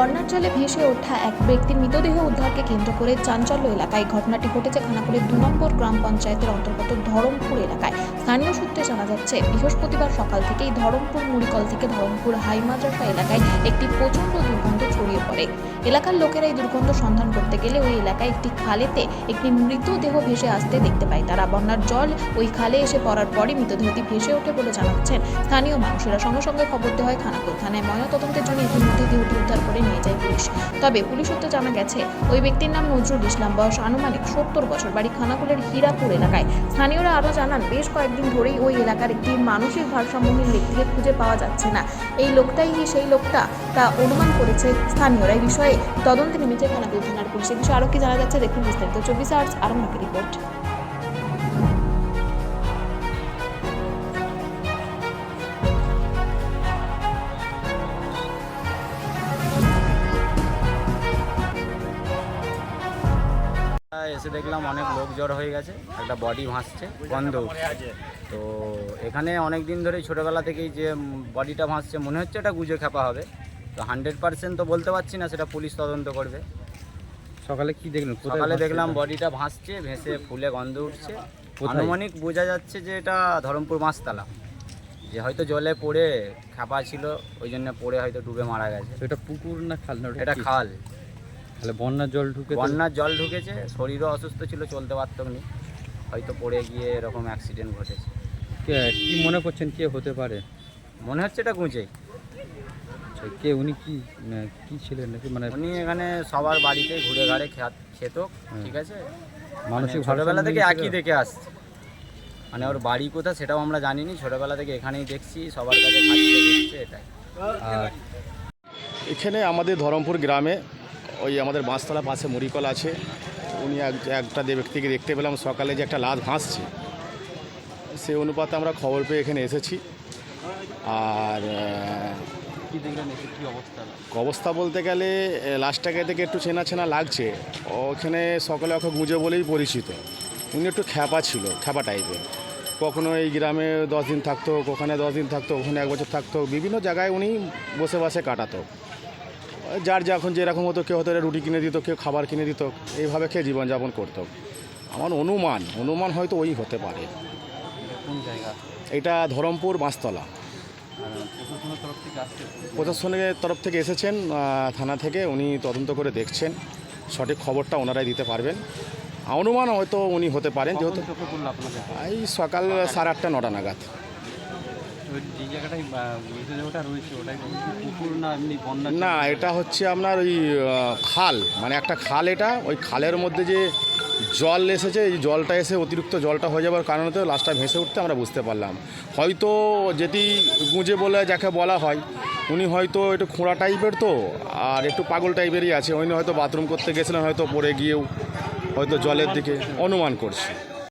বন্যার জলে ভেসে ওঠা এক ব্যক্তির মৃতদেহ উদ্ধারকে কেন্দ্র করে চাঞ্চল্য এলাকায় ঘটনাটি ঘটেছে খানাপুরের দু নম্বর গ্রাম পঞ্চায়েতের অন্তর্গত ধরমপুর এলাকায়। স্থানীয় সূত্রে জানা যাচ্ছে, বৃহস্পতিবার সকাল থেকেই ধরমপুর মুড়িকল থেকে ধরমপুর হাই মাদ্রাসা এলাকায় একটি প্রচণ্ড দুর্গন্ধ ছড়িয়ে পড়ে। এলাকার লোকেরা এই দুর্গন্ধ সন্ধান করতে গেলে ওই এলাকায় একটি খালেতে একটি মৃতদেহ ভেসে আসতে দেখতে পায় তারা। বন্যার জল ওই খালে এসে পড়ার পরই মৃতদেহটি ভেসে ওঠে বলে জানাচ্ছেন স্থানীয় মানুষেরা সঙ্গে সঙ্গে খবর দেওয়া হয় খানাকুল থানায় ময়নাতদন্তের জন্য ইতিমধ্যে দেহটি উদ্ধার করে নিয়ে যায় পুলিশ। তবে পুলিশ সূত্রে জানা গেছে, ওই ব্যক্তির নাম নজরুল ইসলাম, বয়স আনুমানিক সত্তর বছর। বাড়ি খানাকুলের হীরাপুর এলাকায়। স্থানীয়রা আরও জানান, বেশ কয়েকদিন ধরেই ওই এলাকার একটি মানসিক ভারসাম্যহীন ব্যক্তিকে খুঁজে পাওয়া যাচ্ছে না। এই লোকটাই কি সেই লোকটা, তা অনুমান করেছে স্থানীয়রা। এই বিষয়ে তদন্তে নেমেছে থানা থানার পুলিশ। এ বিষয়ে আরও কি জানা যাচ্ছে, দেখুন বিস্তারিত। চব্বিশ আওয়ার্স আরম্ভকে রিপোর্ট এসে দেখলাম অনেক লোক জড় হয়ে গেছে একটা বডি ভাসছে গন্ধ তো এখানে অনেক দিন ধরেই ছোটোবেলা থেকেই যে বডিটা ভাসছে মনে হচ্ছে এটা গুজে খাপা হবে। তো হান্ড্রেড পার্সেন্ট তো বলতে পারছি না সেটা পুলিশ তদন্ত করবে। সকালে কি দেখলেন? কোথায় সকালে দেখলাম বডিটা ভাসছে ভেসে ফুলে গন্ধ উঠছে? আনুমানিক বোঝা যাচ্ছে যে এটা ধরমপুর মাছতলা। যে হয়তো জলে পড়ে খাপা ছিল ওই জন্য পড়ে হয়তো ডুবে মারা গেছে। এটা পুকুর না খাল? না এটা খাল। তাহলে বন্যার জল ঢুকে বন্যার জল ঢুকেছে শরীরও অসুস্থ ছিল চলতে পারত নি। হয়তো পড়ে গিয়ে এরকম অ্যাক্সিডেন্ট ঘটেছে। কে- কি মনে করছেন কে হতে পারে? মনে হচ্ছে এটা গুঁজে। আচ্ছা, কে উনি কি মানে কি ছিলেন নাকি? মানে উনি এখানে সবার বাড়িতে ঘুরে ঘাড়ে খেত- খেত ঠিক আছে? মানসিক মানে ছোটবেলা থেকে একই দেখে আসছে। মানে ওর বাড়ি কোথা সেটাও আমরা জানিনি ছোটবেলা থেকে এখানেই দেখছি সবার কাছে খাচ্ছে এটাই। আর এখানে আমাদের ধরমপুর গ্রামে ওই আমাদের বাঁশতলা পাশে মরিকল আছে। উনি এক- একটা ব্যক্তিকে দেখতে পেলাম সকালে যে একটা লাশ ভাসছে। সে অনুপাতে আমরা খবর পেয়ে এখানে এসেছি। আর অবস্থা? বলতে গেলে লাশটাকে থেকে একটু চেনা চেনা লাগছে ওখানে সকালে ওকে গুঁজে বলেই পরিচিত। উনি একটু খ্যাপা ছিল খ্যাপা টাইপের কখনো এই গ্রামে দশ দিন থাকতো ওখানে দশ দিন থাকতো ওখানে এক বছর থাকতো। বিভিন্ন জায়গায় উনি বসে বসে কাটাতো। যার যখন যেরকম হতো কেউ হয়তো রুটি কিনে দিত কেউ খাবার কিনে দিত এইভাবে খেয়ে জীবনযাপন করতো। আমার অনুমান অনুমান হয়তো ওই হতে পারে। কোন জায়গা? এটা ধরমপুর বাঁশতলা। প্রশাসনের তরফ থেকে এসেছেন থানা থেকে। উনি তদন্ত করে দেখছেন। সঠিক খবরটা ওনারাই দিতে পারবেন। অনুমান হয়তো উনি হতে পারেন যেহেতু এই সকাল সাড়ে আটটা নটা নাগাদ। না না, এটা হচ্ছে আপনার ওই খাল। মানে একটা খাল এটা। ওই খালের মধ্যে যে জল এসেছে, এই জলটা এসে অতিরিক্ত জলটা হয়ে যাওয়ার কারণে তো লাশটা ভেসে উঠতে আমরা বুঝতে পারলাম। হয়তো যদি গুঁজে বলে যাকে বলা হয়, উনি হয়তো একটু খোঁড়া টাইপের তো, আর একটু পাগল টাইপেরই আছে। উনি হয়তো বাথরুম করতে গেছিলেন, হয়তো পড়ে গিয়েও হয়তো জলের দিকে অনুমান করছি।